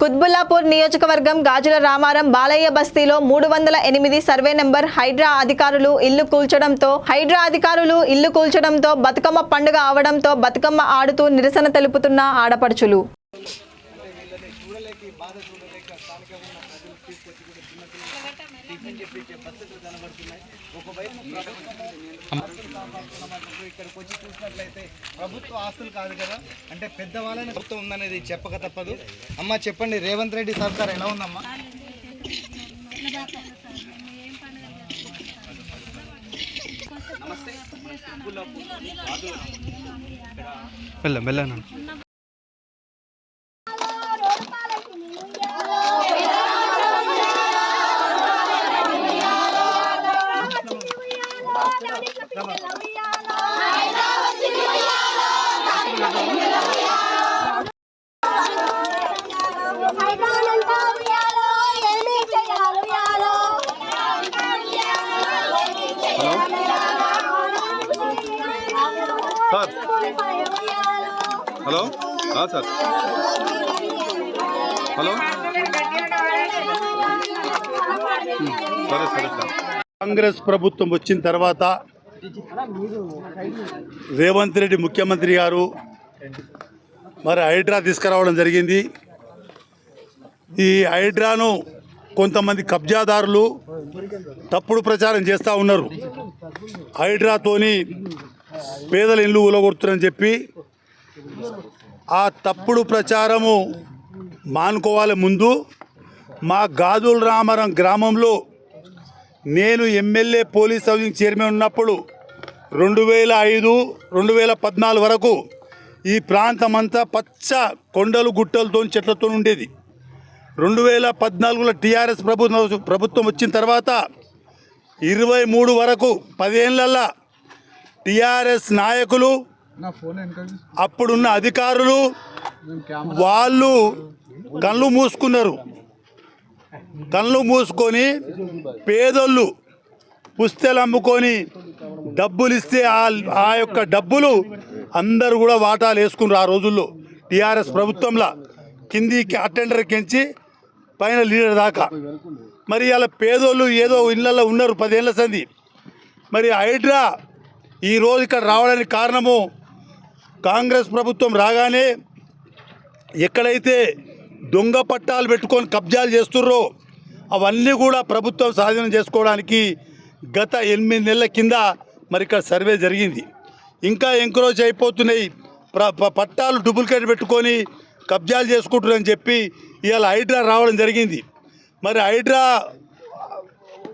కుత్బుల్లాపూర్ నియోజకవర్గం గాజుల రామారం బాలయ్య బస్తీలో మూడు వందల ఎనిమిది సర్వే నెంబర్ హైడ్రా అధికారులు ఇల్లు కూల్చడంతో హైడ్రా అధికారులు ఇల్లు కూల్చడంతో బతుకమ్మ పండుగ అవడంతో బతుకమ్మ ఆడుతూ నిరసన తెలుపుతున్న ఆడపడుచులు. ఇక్కడికి వచ్చి చూసినట్లయితే ప్రభుత్వ ఆస్తులు కాదు కదా? అంటే పెద్దవాళ్ళని ప్రభుత్వం ఉందనేది చెప్పక తప్పదు. అమ్మ చెప్పండి రేవంత్ రెడ్డి సర్కార్ ఎలా ఉందమ్మా? మెల్ల మెల్ల సార్ హలో సార్. హలో? సరే సరే సార్. కాంగ్రెస్ ప్రభుత్వం వచ్చిన తర్వాత రేవంత్ రెడ్డి ముఖ్యమంత్రి గారు మరి హైడ్రా తీసుకురావడం జరిగింది. ఈ హైడ్రాను కొంతమంది కబ్జాదారులు తప్పుడు ప్రచారం చేస్తూ ఉన్నారు. హైడ్రాతోని పేదల ఇల్లు ఊలగొడుతున్నారని చెప్పి ఆ తప్పుడు ప్రచారము మానుకోవాలి ముందు మా గాజుల రామరం గ్రామంలో నేను ఎమ్మెల్యే పోలీస్ హౌసింగ్ చైర్మన్ ఉన్నప్పుడు రెండు వేల ఐదు రెండు వేల పద్నాలుగు వరకు ఈ ప్రాంతం అంతా పచ్చ కొండలు గుట్టలతో చెట్లతో ఉండేది. రెండు వేల పద్నాలుగులో టీఆర్ఎస్ ప్రభుత్వం ప్రభుత్వం వచ్చిన తర్వాత ఇరవై మూడు వరకు పదేళ్ళల్లా టీఆర్ఎస్ నాయకులు అప్పుడున్న అధికారులు వాళ్ళు కళ్ళు మూసుకున్నారు. కళ్ళు మూసుకొని పేదోళ్ళు పుస్తెలు అమ్ముకొని డబ్బులు ఇస్తే ఆ ఆ యొక్క డబ్బులు అందరూ కూడా వాటాలు వేసుకున్నారు ఆ రోజుల్లో. టీఆర్ఎస్ ప్రభుత్వంలో కిందికి అటెండర్ కించి పైన లీడర్ దాకా. మరి అలా పేదోళ్ళు ఏదో ఇళ్ళల్లో ఉన్నారు పదేళ్ళ సంది. మరి హైడ్రా ఈరోజు ఇక్కడ రావడానికి కారణము కాంగ్రెస్ ప్రభుత్వం రాగానే ఎక్కడైతే దొంగ పట్టాలు పెట్టుకొని కబ్జాలు చేస్తుర్రో అవన్నీ కూడా ప్రభుత్వం స్వాధీనం చేసుకోవడానికి గత ఎనిమిది నెలల కింద మరి ఇక్కడ సర్వే జరిగింది. ఇంకా ఎంక్రోచ్ అయిపోతున్నాయి. ప- పట్టాలు డూప్లికేట్ పెట్టుకొని కబ్జాలు చేసుకుంటున్నారని చెప్పి ఇవాళ హైడ్రా రావడం జరిగింది. మరి హైడ్రా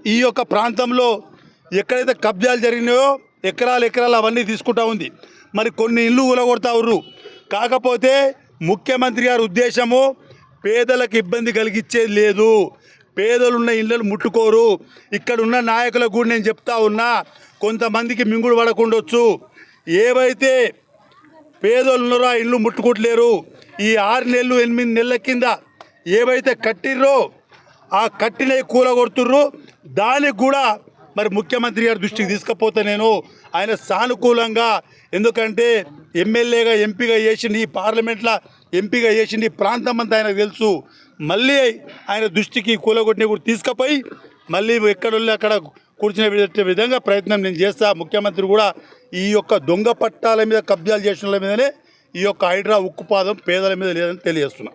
ఈ యొక్క ప్రాంతంలో ఎక్కడైతే కబ్జాలు జరిగినాయో ఎకరాలు ఎకరాలు అవన్నీ తీసుకుంటా ఉంది. మరి కొన్ని ఇల్లు ఊలగొడతా ఉర్రు. కాకపోతే ముఖ్యమంత్రి గారి ఉద్దేశము పేదలకు ఇబ్బంది కలిగించేది లేదు. పేదలున్న ఇళ్ళను ముట్టుకోరు. ఇక్కడ ఉన్న నాయకులకు కూడా నేను చెప్తా ఉన్నా కొంతమందికి మింగుడు పడకుండొచ్చు. ఏవైతే పేదోళ్ళు ఉన్నారో ఆ ఇళ్ళు ముట్టుకోవట్లేరు ఈ ఆరు నెలలు ఎనిమిది నెలల కింద ఏవైతే కట్టిర్రో ఆ కట్టినవి కూలగొడుతుర్రు. దానికి కూడా మరి ముఖ్యమంత్రి గారి దృష్టికి తీసుకపోతే నేను. ఆయన సానుకూలంగా ఎందుకంటే ఎమ్మెల్యేగా ఎంపీగా చేసింది ఈ పార్లమెంట్లో ఎంపీగా చేసింది ఈ ప్రాంతం అంతా ఆయనకు తెలుసు. మళ్ళీ ఆయన దృష్టికి కూలగొట్టిన కూడా తీసుకుపోయి మళ్ళీ ఎక్కడ అక్కడ కూర్చునే విధంగా ప్రయత్నం నేను చేస్తా. ముఖ్యమంత్రి కూడా ఈ యొక్క దొంగ పట్టాల మీద కబ్జాలు చేసిన మీదనే ఈ యొక్క హైడ్రా ఉక్కుపాదం పేదల మీద లేదని తెలియజేస్తున్నా.